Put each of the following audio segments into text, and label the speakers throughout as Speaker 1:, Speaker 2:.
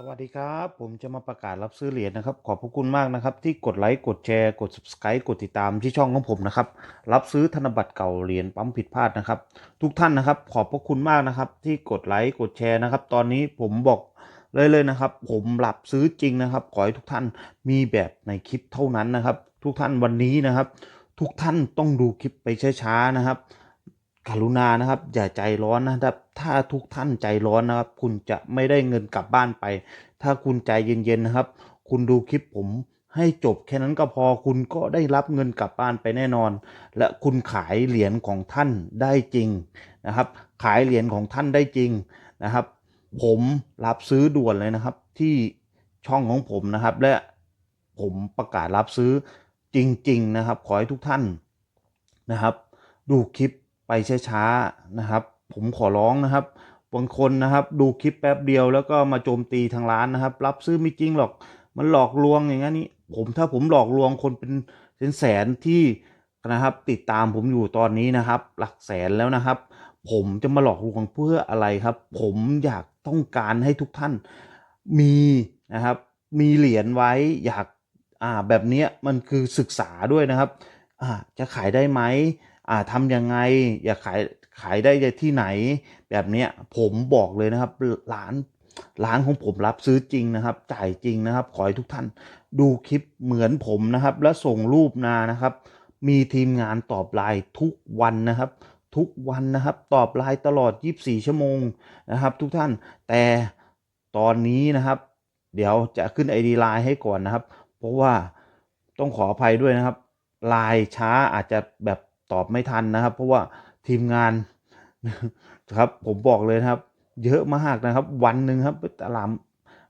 Speaker 1: สวัสดีครับ ผมจะมาประกาศรับซื้อเหรียญนะครับ ขอบพระคุณมากนะครับ ที่กดไลค์กดแชร์กด subscribe กดติดตามที่ช่องของผมนะครับ รับซื้อธนบัตรเก่าเหรียญปั๊มผิดพลาดนะครับ ทุกท่านนะครับ ขอบพระคุณมากนะครับ ที่กดไลค์กดแชร์นะครับ ตอนนี้ผมบอกเลยเลยนะครับ ผมรับซื้อจริงนะครับ ขอให้ทุกท่านมีแบบในคลิปเท่านั้นนะครับ ทุกท่านวันนี้นะครับ ทุกท่านต้องดูคลิปไปช้าๆนะครับ กรุณานะครับ อย่าใจร้อนนะครับ ถ้าทุกท่านใจร้อนนะครับ คุณจะไม่ได้เงินกลับบ้านไป ถ้าคุณใจเย็นๆนะครับ คุณดูคลิปผมให้จบแค่นั้นก็พอคุณก็ได้รับเงินกลับบ้านไปแน่นอน และคุณขายเหรียญของท่านได้จริงนะครับ ขายเหรียญของท่านได้จริงนะครับ ผมรับซื้อด่วนเลยนะครับ ที่ช่องของผมนะครับ และผมประกาศรับซื้อจริง ๆ นะครับ ขอให้ทุกท่านนะครับ ดูคลิป ไปช้าๆนะครับ ผมขอร้องนะครับบางคนนะครับ ดูคลิปแป๊บเดียวแล้วก็มาโจมตีทางร้านนะครับ รับซื้อไม่จริงหรอก มันหลอกลวงอย่างนั้นี่ผมถ้าผมหลอกลวงคนเป็นเป็นแสนที่นะครับ ติดตามผมอยู่ตอนนี้นะครับ หลักแสนแล้วนะครับ ผมจะมาหลอกลวงเพื่ออะไรครับ ผมอยากต้องการให้ทุกท่านมีนะครับ มีเหรียญไว้อยากอ่าแบบนี้มันคือศึกษาด้วยนะครับอ่าจะขายได้ไหม ทำยังไงอยากขายขายได้ที่ไหน แบบเนี้ยผมบอกเลยนะครับร้านร้านของผมรับซื้อจริงนะครับ จ่ายจริงนะครับ ขอให้ทุกท่านดูคลิปเหมือนผมนะครับ แล้วส่งรูปนานะครับ มีทีมงานตอบไลน์ทุกวันนะครับ ทุกวันนะครับ ตอบไลน์ตลอด 24 ชั่วโมงนะครับ ทุกท่านแต่ตอนนี้นะครับ เดี๋ยวจะขึ้น ID ไลน์ให้ก่อนนะครับ เพราะว่าต้องขออภัยด้วยนะครับไลน์ช้าอาจจะแบบ ตอบไม่ทันนะครับ เพราะว่าทีมงานครับผมบอกเลยนะครับ เยอะมากนะครับ วันหนึ่งครับตลาม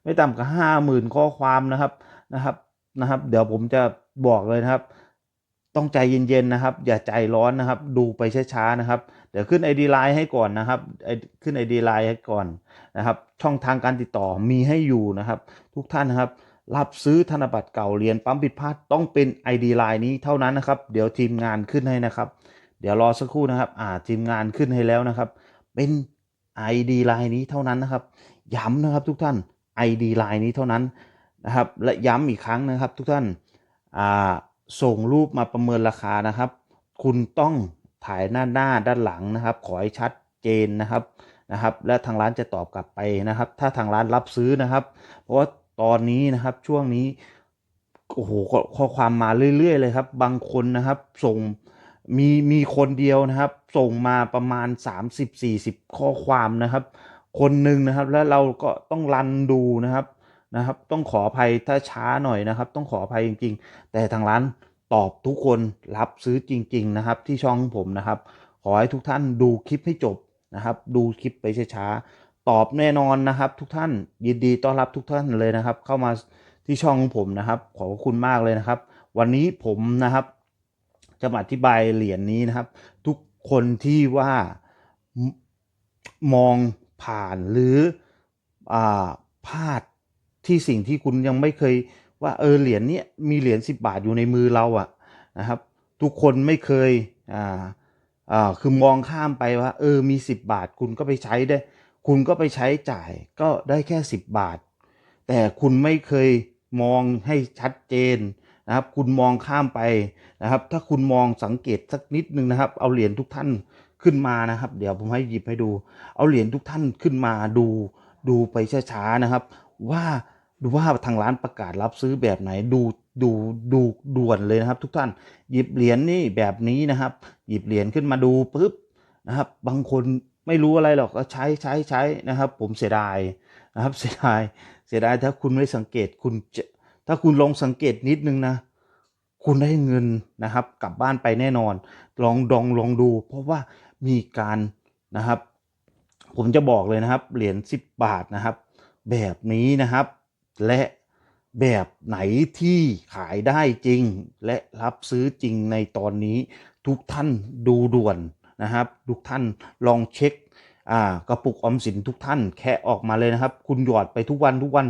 Speaker 1: ไม่ต่ำกว่าห้าหมื่นข้อความนะครับนะครับนะครับ เดี๋ยวผมจะบอกเลยนะครับ ต้องใจเย็นๆนะครับ อย่าใจร้อนนะครับ ดูไปช้าๆนะครับ เดี๋ยวขึ้น ID ไลน์ให้ก่อนนะครับขึ้น ID ไลน์ให้ก่อนนะครับ ช่องทางการติดต่อมีให้อยู่นะครับ ทุกท่านนะครับ รับซื้อธนบัตรเก่าเหรียญปั๊มผิดพลาดต้องเป็น ID ไลน์นี้เท่านั้นนะครับ เดี๋ยวทีมงานขึ้นให้นะครับ เดี๋ยวรอสักครู่นะครับ อ่าทีมงานขึ้นให้แล้วนะครับ เป็น ID ไลน์นี้เท่านั้นนะครับ ย้ำนะครับทุกท่าน ID ไลน์นี้เท่านั้นนะครับ และย้ำอีกครั้งนะครับ ทุกท่านอ่าส่งรูปมาประเมินราคานะครับ คุณต้องถ่ายหน้าหน้าด้านหลังนะครับ ขอให้ชัดเจนนะครับนะครับ และทางร้านจะตอบกลับไปนะครับ ถ้าทางร้านรับซื้อนะครับ เพราะว่า ตอนนี้นะครับช่วงนี้โอ้โหข้อความมาเรื่อย ๆ เลยครับ บางคนนะครับส่งมีมีคนเดียวนะครับ ส่งมาประมาณ 30-40 ข้อความนะครับ คนหนึ่งนะครับ แล้วเราก็ต้องรันดูนะครับนะครับ ต้องขออภัยถ้าช้าหน่อยนะครับ ต้องขออภัยจริง ๆ แต่ทางร้านตอบทุกคนรับซื้อจริง ๆ นะครับ ที่ช่องผมนะครับ ขอให้ทุกท่านดูคลิปให้จบนะครับ ดูคลิปไปช้าๆ ตอบแน่นอนนะครับทุกท่านยินดีต้อนรับทุกท่านเลยนะครับ เข้ามาที่ช่องของผมนะครับ ขอบคุณมากเลยนะครับ วันนี้ผมนะครับ จะมาอธิบายเหรียญนี้นะครับ ทุกคนที่ว่ามองผ่านหรืออ่าพลาดที่สิ่งที่คุณยังไม่เคยว่าเออเหรียญนี้มีเหรียญ10 บาทอยู่ในมือเราอะนะครับ ทุกคนไม่เคยอ่าอ่าคือมองข้ามไปว่า เออมี 10 บาทคุณก็ไปใช้ได้ คุณก็ไปใช้จ่ายก็ได้แค่ 10 บาท แต่คุณไม่เคยมองให้ชัดเจนนะครับ คุณมองข้ามไปนะครับ ถ้าคุณมองสังเกตสักนิดนึงนะครับ เอาเหรียญทุกท่านขึ้นมานะครับ เดี๋ยวผมให้หยิบให้ดู เอาเหรียญทุกท่านขึ้นมาดู ดูไปช้าๆนะครับ ว่าดูว่าทางร้านประกาศรับซื้อแบบไหนดูดูดูด่วนเลยนะครับทุกท่านหยิบเหรียญนี่แบบนี้นะครับ หยิบเหรียญขึ้นมาดูปุ๊บนะครับ บางคน ไม่รู้อะไรหรอกก็ใช้ใช้ใช้นะครับ ผมเสียดายนะครับเสียดายเสียดายถ้าคุณไม่สังเกตคุณจะถ้าคุณลองสังเกตนิดนึงนะ คุณได้เงินนะครับ กลับบ้านไปแน่นอน ลองดองลองดู เพราะว่ามีการนะครับ ผมจะบอกเลยนะครับ เหรียญ10 บาทนะครับ แบบนี้นะครับ และแบบไหนที่ขายได้จริง และรับซื้อจริงในตอนนี้ทุกท่านดูด่วน นะครับ ทุกท่านลองเช็คอ่ากระปุกออมสินทุกท่านแค่ออกมาเลยนะครับ คุณหยอดไปทุกวันทุกวัน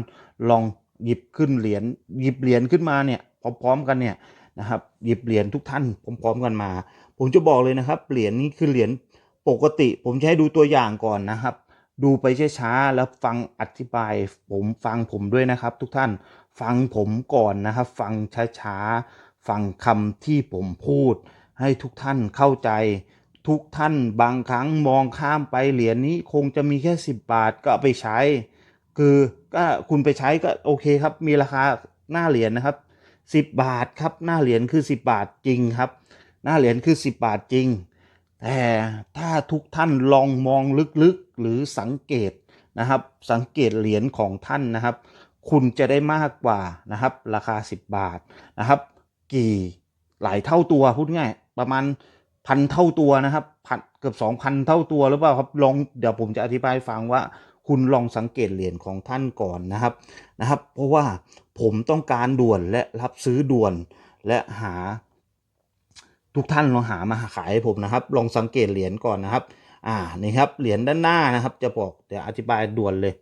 Speaker 1: ลองหยิบขึ้นเหรียญหยิบเหรียญขึ้นมาเนี่ยพร้อมๆกันเนี่ยนะครับหยิบเหรียญทุกท่านพร้อมๆกันมา ผมจะบอกเลยนะครับเหรียญนี้คือเหรียญปกติ ผมจะให้ดูตัวอย่างก่อนนะครับ ดูไปช้าๆแล้วฟังอธิบายผมฟังผมด้วยนะครับ ทุกท่านฟังผมก่อนนะครับ ฟังช้าๆฟังคำที่ผมพูด ให้ทุกท่านเข้าใจ ทุกท่านบางครั้งมองข้ามไปเหรียญนี้คงจะมีแค่10บาทก็ไปใช้ คือก็คุณไปใช้ก็โอเคครับ มีราคาหน้าเหรียญนะครับ10บาทครับหน้าเหรียญคือ10บาทจริงครับ หน้าเหรียญคือ10บาทจริง แต่ถ้าทุกท่านลองมองลึกๆหรือสังเกตนะครับ สังเกตเหรียญของท่านนะครับ คุณจะได้มากกว่านะครับ ราคา 10 บาทนะครับ กี่หลายเท่าตัวพูดง่ายประมาณ พันเท่าตัวนะครับพันเกือบสองพันเท่าตัวหรือเปล่าครับลองเดี๋ยวผมจะอธิบายฟังว่า คุณลองสังเกตเหรียญของท่านก่อนนะครับนะครับ เพราะว่าผมต้องการด่วนและรับซื้อด่วนและหา ทุกท่านลองหามาขายให้ผมนะครับ ลองสังเกตเหรียญก่อนนะครับ อ่านี่ครับเหรียญด้านหน้านะครับ จะบอกเดี๋ยวอธิบายด่วนเลย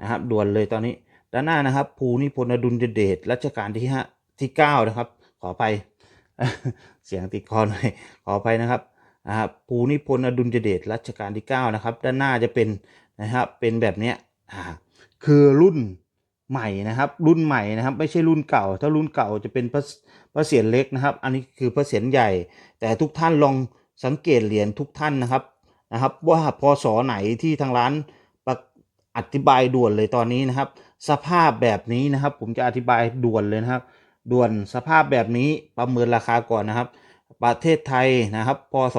Speaker 1: นะครับด่วนเลยตอนนี้ด้านหน้านะครับ ภูนิพนธ์อดุลยเดชรัชกาลที่ห้าที่เก้านะครับ ขอไป เสียงติดคอหน่อยขอไปนะครับนะครับภูนิพนธ์อดุลยเดชรัชกาลที่เก้านะครับ ด้านหน้าจะเป็นนะครับเป็นแบบเนี้ยอ่าคือรุ่นใหม่นะครับ รุ่นใหม่นะครับ ไม่ใช่รุ่นเก่า ถ้ารุ่นเก่าจะเป็นพระพระเศียรเล็กนะครับ อันนี้คือพระเศียรใหญ่ แต่ทุกท่านลองสังเกตเหรียญทุกท่านนะครับนะครับ ว่าพศไหนที่ทางร้านอธิบายด่วนเลยตอนนี้นะครับ สภาพแบบนี้นะครับ ผมจะอธิบายด่วนเลยนะครับ ด่วนสภาพแบบนี้ประเมินราคาก่อนนะครับ ประเทศไทยนะครับพศ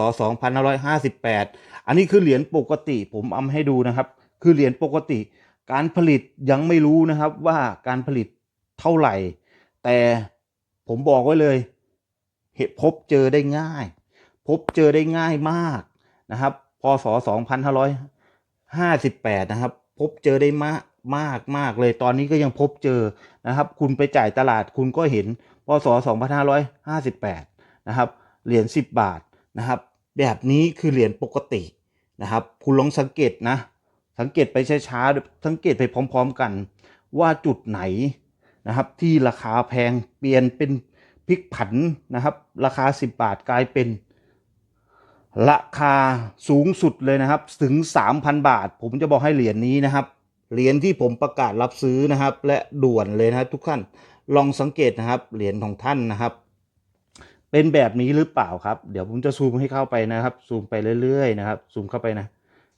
Speaker 1: 2558 อันนี้คือเหรียญปกติผมเอามาให้ดูนะครับ คือเหรียญปกติ การผลิตยังไม่รู้นะครับว่าการผลิตเท่าไหร่ แต่ผมบอกไว้เลยเหตุพบเจอได้ง่าย พบเจอได้ง่ายมากนะครับพศ2558 นะครับ พบเจอได้มาก มากมากเลยตอนนี้ก็ยังพบเจอนะครับ คุณไปจ่ายตลาดคุณก็เห็นพศ2558 นะครับ เหรียญ 10 บาทนะครับ แบบนี้คือเหรียญปกตินะครับ คุณลองสังเกตนะ สังเกตไปช้าๆสังเกตไปพร้อม ๆกัน ว่าจุดไหนนะครับ ที่ราคาแพงเปลี่ยนเป็นพลิกผันนะครับ ราคา 10 บาทกลายเป็นราคาสูงสุดเลยนะครับ ถึง 3,000 บาท ผมจะบอกให้เหรียญนี้นะครับ เหรียญที่ผมประกาศรับซื้อนะครับ และด่วนเลยนะทุกท่านลองสังเกตนะครับเหรียญของท่านนะครับ เป็นแบบนี้หรือเปล่าครับ เดี๋ยวผมจะซูมให้เข้าไปนะครับ ซูมไปเรื่อยๆนะครับ ซูมเข้าไปนะ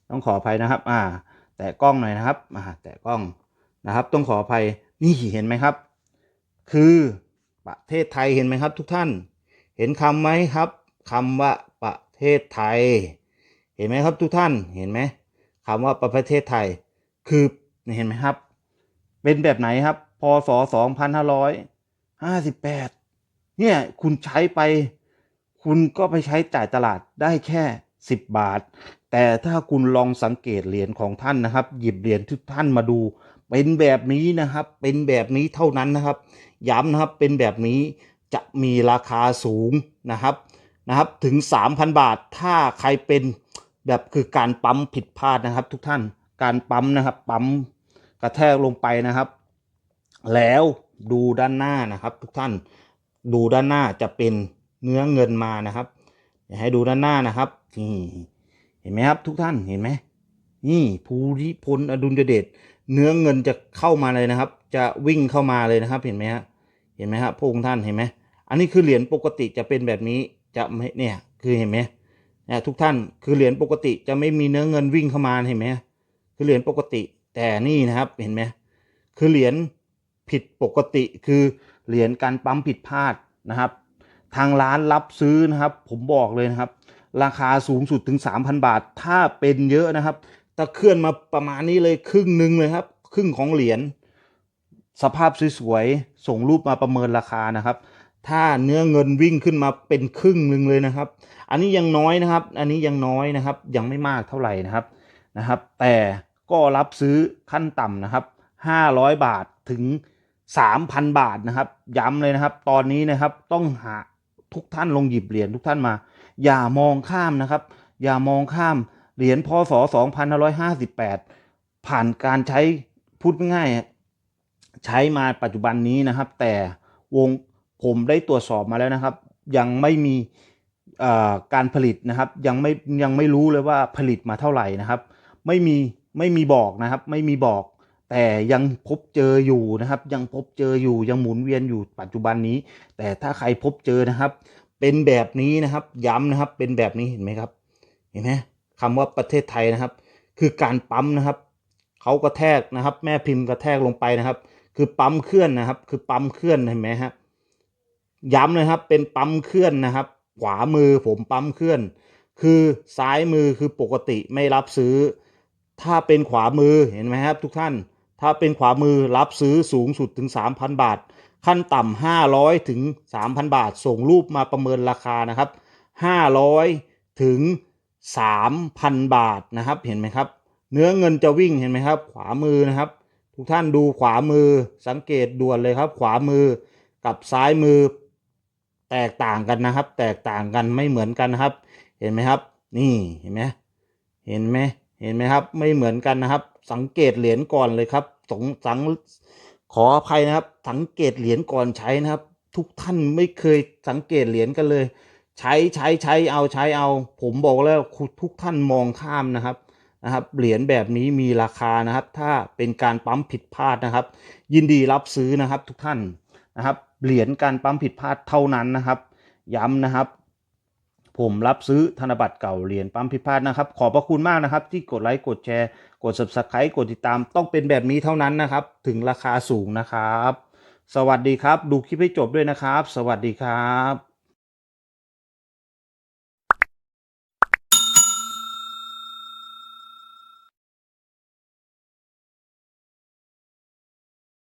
Speaker 1: ต้องขออภัยนะครับ อ่า แต่กล้องหน่อยนะครับ อ่า แต่กล้องนะครับ ต้องขออภัยนี่เห็นไหมครับ คือประเทศไทยเห็นไหมครับ ทุกท่าน เห็นคำไหมครับคำว่าประเทศไทย เห็นไหมครับทุกท่านเห็นไหมคำว่าประเทศไทย คือ เห็นไหมครับ เป็นแบบไหนครับพศสองพันห้าร้อยห้าสิบแปดเนี่ยคุณใช้ไป คุณก็ไปใช้จ่ายตลาดได้แค่สิบบาท แต่ถ้าคุณลองสังเกตเหรียญของท่านนะครับ หยิบเหรียญทุกท่านมาดู เป็นแบบนี้นะครับ เป็นแบบนี้เท่านั้นนะครับ ย้ำนะครับเป็นแบบนี้จะมีราคาสูงนะครับนะครับถึง 3,000 บาทถ้าใครเป็นแบบคือการปั๊มผิดพลาดนะครับทุกท่าน การปั๊มนะครับ ปั๊มกระแทกลงไปนะครับ แล้วดูด้านหน้านะครับ ทุกท่านดูด้านหน้าจะเป็นเนื้อเงินมานะครับเดี๋ยวให้ดูด้านหน้านะครับนี่เห็นไหมครับ ทุกท่านเห็นไหมนี่ภูริพลอดุลยเดชเนื้อเงินจะเข้ามาเลยนะครับ จะวิ่งเข้ามาเลยนะครับ เห็นไหมฮะเห็นไหมครับพระองค์ท่านเห็นไหมอันนี้คือเหรียญปกติจะเป็นแบบนี้จะไม่เนี่ยคือเห็นไหมเนี่ยทุกท่านคือเหรียญปกติจะไม่มีเนื้อเงินวิ่งเข้ามาเห็นไหม คือเหรียญปกติ แต่นี่นะครับเห็นไหมคือเหรียญผิดปกติ คือเหรียญการปั๊มผิดพลาดนะครับ ทางร้านรับซื้อนะครับ ผมบอกเลยนะครับ ราคาสูงสุดถึง 3,000 บาท ถ้าเป็นเยอะนะครับถ้าเคลื่อนมาประมาณนี้เลยครึ่งหนึ่งเลยครับ ครึ่งของเหรียญสภาพสวยๆส่งรูปมาประเมินราคานะครับ ถ้าเนื้อเงินวิ่งขึ้นมาเป็นครึ่งหนึ่งเลยนะครับ อันนี้ยังน้อยนะครับ อันนี้ยังน้อยนะครับ ยังไม่มากเท่าไหร่นะครับ นะครับ แต่ก็รับซื้อขั้นต่ำนะครับ500 บาทถึง 3,000 บาทนะครับ ย้ำเลยนะครับ ตอนนี้นะครับต้องหาทุกท่านลงหยิบเหรียญทุกท่านมา อย่ามองข้ามนะครับ อย่ามองข้ามเหรียญพศ2558 ผ่านการใช้พูดง่าย ใช้มาปัจจุบันนี้นะครับ แต่วงผมได้ตรวจสอบมาแล้วนะครับ ยังไม่มีการผลิตนะครับ ยังไม่ยังไม่รู้เลยว่าผลิตมาเท่าไหร่นะครับ ไม่มีไม่มีบอกนะครับ ไม่มีบอก แต่ยังพบเจออยู่นะครับ ยังพบเจออยู่ยังหมุนเวียนอยู่ปัจจุบันนี้ แต่ถ้าใครพบเจอนะครับ เป็นแบบนี้นะครับ ย้ำนะครับ เป็นแบบนี้เห็นไหมครับ เห็นไหมคำว่าประเทศไทยนะครับ คือการปั๊มนะครับเขากระแทกนะครับ แม่พิมพ์กระแทกลงไปนะครับ คือปั๊มเคลื่อนนะครับ คือปั๊มเคลื่อนเห็นไหมฮะย้ำนะครับเป็นปั๊มเคลื่อนนะครับ ขวามือผมปั๊มเคลื่อน คือซ้ายมือคือปกติไม่รับซื้อ ถ้าเป็นขวามือเห็นไหมครับทุกท่าน ถ้าเป็นขวามือรับซื้อสูงสุดถึง 3,000 บาท ขั้นต่ำ500 ถึง 3,000 บาท ส่งรูปมาประเมินราคานะครับ 500 ถึง 3,000 บาทนะครับ เห็นไหมครับ เนื้อเงินจะวิ่งเห็นไหมครับ ขวามือนะครับ ทุกท่านดูขวามือสังเกตด่วนเลยครับ ขวามือกับซ้ายมือ แตกต่างกันนะครับ แตกต่างกันไม่เหมือนกันนะครับ เห็นไหมครับ นี่เห็นไหมเห็นไหม เห็นไหมครับ ไม่เหมือนกันนะครับ สังเกตเหรียญก่อนเลยครับสงสังขออภัยนะครับ สังเกตเหรียญก่อนใช้นะครับ ทุกท่านไม่เคยสังเกตเหรียญกันเลย ใช้ใช้ใช้เอาใช้เอา ผมบอกแล้วทุกท่านมองข้ามนะครับนะครับเหรียญแบบนี้มีราคานะครับ ถ้าเป็นการปั๊มผิดพลาดนะครับ ยินดีรับซื้อนะครับทุกท่านนะครับเหรียญการปั๊มผิดพลาดเท่านั้นนะครับ ย้ำนะครับ ผมรับซื้อธนบัตรเก่าเหรียญปั๊มพิพาทนะครับ ขอบพระคุณมากนะครับ ที่กดไลค์กดแชร์ กด subscribe กดติดตามต้องเป็นแบบนี้เท่านั้นนะครับ ถึงราคาสูงนะครับ สวัสดีครับ ดูคลิปให้จบด้วยนะครับ สวัสดีครับ